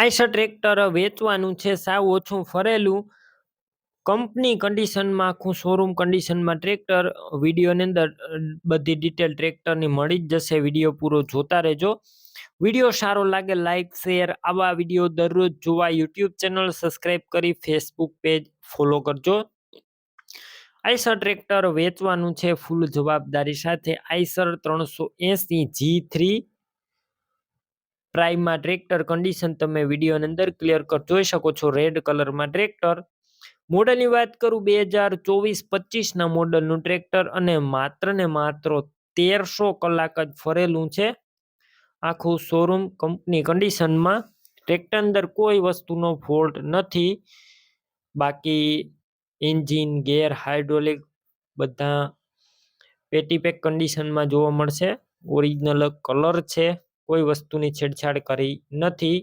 Eicher tractor વેચવાનું છે, સાવ ઓછું ફરેલું. કંપની કન્ડિશનમાં આખું શોરૂમ કન્ડિશનમાં ટ્રેક્ટર વિડીયોની અંદર બધી ડિટેલ ટ્રેક્ટરની મળી જ જશે, વીડિયો પૂરો જોતા રહેજો. વીડિયો સારો લાગે લાઇક શેર આવા વીડિયો દરરોજ જોવા યુટ્યુબ ચેનલ સબસ્ક્રાઇબ કરી ફેસબુક પેજ ફોલો કરજો. આઈસર ટ્રેક્ટર વેચવાનું છે ફૂલ જવાબદારી સાથે આઈસર ત્રણસો એસી જી થ્રી પ્રાઇમમાં ટ્રેક્ટર કન્ડિશન તમે વિડીયોની અંદર ક્લિયર કટ જોઈ શકો છો રેડ કલરમાં ટ્રેક્ટર. મોડલની વાત કરું બે હજાર ચોવીસ પચીસના મોડલનું ટ્રેક્ટર અને માત્ર ને માત્ર તેરસો કલાક જ ફરેલું છે. આખું શોરૂમ કંપની કન્ડિશનમાં ટ્રેક્ટર અંદર કોઈ વસ્તુનો ફોલ્ટ નથી. બાકી એન્જિન ગેર હાઇડ્રોલિક બધા પેટી પેક કન્ડિશનમાં જોવા મળશે. ઓરિજિનલ કલર છે. કોઈ વસ્તુની છેડછાડ કરી નથી.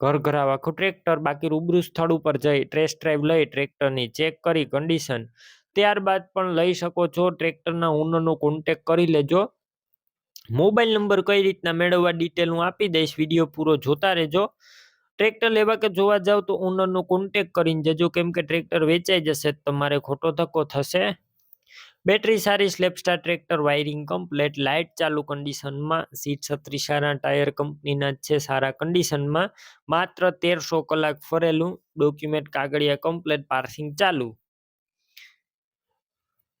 ઘર ઘરાવ આખું ટ્રેક્ટર બાકી રૂબરૂ સ્થળ ઉપર જઈ ટ્રેસ ડ્રાઈવ લઈ ટ્રેક્ટરની ચેક કરી કન્ડિશન ત્યારબાદ પણ લઈ શકો છો, ટ્રેક્ટરના ઓનરનો કોન્ટેક કરી લેજો. મોબાઈલ નંબર કઈ રીતના મેળવવા ડિટેલ હું આપી દઈશ વીડિયો પૂરો જોતા રહેજો. ટ્રેક્ટર લેવા કે જોવા જાવ તો ઓનરનો કોન્ટેક કરીને જજો, કેમ કે ટ્રેક્ટર વેચાઈ જશે, તમારે ખોટો ધક્કો થશે. બેટરી સારી self starter tractor wiring complete light ચાલુ કન્ડિશનમાં સીટ છત્રી સારા ટાયર કંપનીના જ છે, સારા કન્ડિશનમાં માત્ર તેરસો કલાક ફરેલું ડોક્યુમેન્ટ કાગળિયા કમ્પ્લેટ પાર્સિંગ ચાલુ.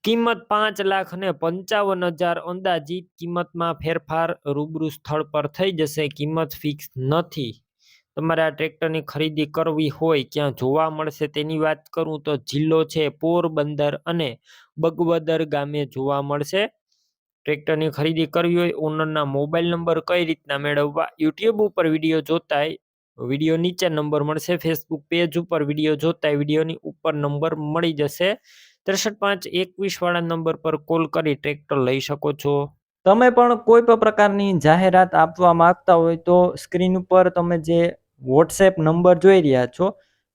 કિંમત પાંચ લાખ અને પંચાવન હજાર અંદાજિત કિંમતમાં ફેરફાર રૂબરૂ સ્થળ પર થઈ જશે, કિંમત ફિક્સ નથી. તમારે આ ટ્રેક્ટરની ખરીદી કરવી હોય, ક્યાં જોવા મળશે તેની વાત કરું તો જિલ્લો છે પોરબંદર અને બગવદર ગામે જોવા મળશે. ટ્રેક્ટરની ખરીદી કરવી હોય, ઓનરના મોબાઈલ નંબર કઈ રીતના મેળવવા, યુટ્યુબ ઉપર વીડિયો જોતાય, વીડિયો નીચે નંબર મળશે, ફેસબુક પેજ ઉપર વીડિયો જોતાય, વિડીયોની ઉપર નંબર મળી જશે. ત્રેસઠ પાંચ એકવીસ વાળા નંબર પર કોલ કરી ટ્રેક્ટર લઈ શકો છો. તમે પણ કોઈ પણ પ્રકારની જાહેરાત આપવા માંગતા હોય તો સ્ક્રીન ઉપર તમે જે વોટ્સએપ નંબર જોઈ રહ્યા છો